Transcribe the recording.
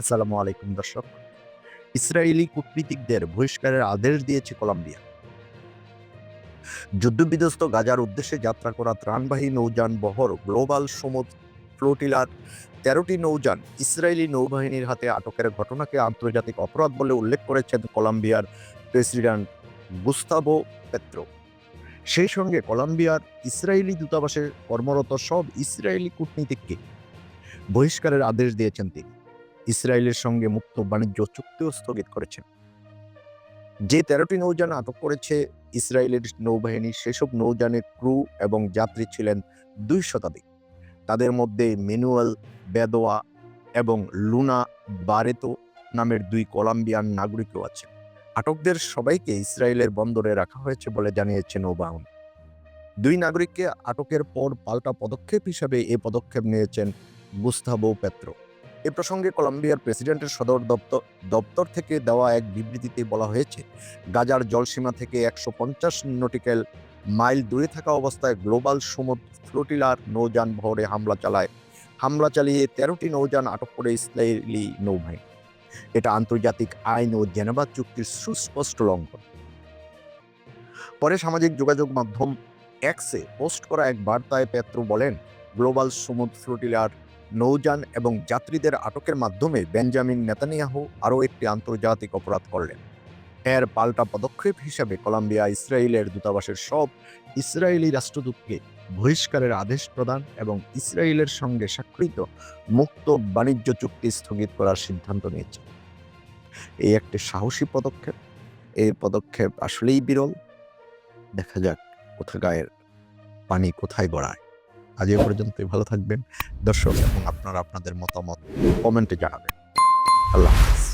আসসালামু আলাইকুম, দর্শক। ইসরায়েলি কূটনীতিকদের বহিষ্কারের আদেশ দিয়েছে কলম্বিয়া। যুদ্ধবিধ্বস্ত গাজার উদ্দেশ্যে যাত্রা করা ত্রাণবাহী নৌযান বহর গ্লোবাল সমুদ্র ফ্লোটিলার তেরোটি নৌযান ইসরায়েলি নৌবাহিনীর হাতে আটকের ঘটনাকে আন্তর্জাতিক অপরাধ বলে উল্লেখ করেছেন কলম্বিয়ার প্রেসিডেন্ট গুস্তাভো পেত্রো। সেই সঙ্গে কলম্বিয়ার ইসরায়েলি দূতাবাসে কর্মরত সব ইসরায়েলি কূটনীতিককে বহিষ্কারের আদেশ দিয়েছেন তিনি। ইসরায়েলের সঙ্গে মুক্ত বাণিজ্য চুক্তিও স্থগিত করেছে যে তেরোটি নৌযান আটক করেছে ইসরায়েলের নৌবাহিনী, সেসব নৌযানের ক্রু এবং যাত্রী ছিলেন দুই শতাধিক। তাদের মধ্যে মেনুয়াল বেদোয়া এবং লুনা বারেতো নামের দুই কলম্বিয়ান নাগরিকও আছে আটকদের সবাইকে ইসরায়েলের বন্দরে রাখা হয়েছে বলে জানিয়েছে নৌবাহিনী। দুই নাগরিককে আটকের পর পাল্টা পদক্ষেপ হিসাবে এ পদক্ষেপ নিয়েছেন গুস্তাবো পেত্রো। এ প্রসঙ্গে কলম্বিয়ার প্রেসিডেন্টের সদর দপ্তর দপ্তর থেকে দেওয়া এক বিবৃতিতে বলা হয়েছে, গাজার জলসীমা থেকে একশো পঞ্চাশ নটিক্যাল মাইল দূরে থাকা অবস্থায় গ্লোবাল সমুদ্র ফ্লোটিলার নৌযান ভরে হামলা চালায়। হামলা চালিয়ে তেরোটি নৌযান আটক করে ইসরায়েলি নৌবাহিনী। এটা আন্তর্জাতিক আইন ও জেনেভা চুক্তির সুস্পষ্ট লঙ্ঘন। পরে সামাজিক যোগাযোগ মাধ্যম এক্সে পোস্ট করা এক বার্তায় পেত্রো বলেন, গ্লোবাল সমুদ্র ফ্লোটিলার নৌযান এবং যাত্রীদের আটকের মাধ্যমে বেঞ্জামিন নেতানিয়াহু আরও একটি আন্তর্জাতিক অপরাধ করলেন। এর পাল্টা পদক্ষেপ হিসাবে কলম্বিয়া, ইসরায়েলের দূতাবাসের সব ইসরায়েলি রাষ্ট্রদূতকে বহিষ্কারের আদেশ প্রদান এবং ইসরায়েলের সঙ্গে স্বাক্ষরিত মুক্ত বাণিজ্য চুক্তি স্থগিত করার সিদ্ধান্ত নিয়েছে। এই একটি সাহসী পদক্ষেপ। এই পদক্ষেপ আসলেই বিরল। দেখা যাক কোথা গায়ের পানি কোথায় গড়ায়। আজ এ পর্যন্তই ভালো থাকবেন দর্শক এবং আপনারা আপনাদের মতামত কমেন্টে জানাবেন আল্লাহ হাফেজ।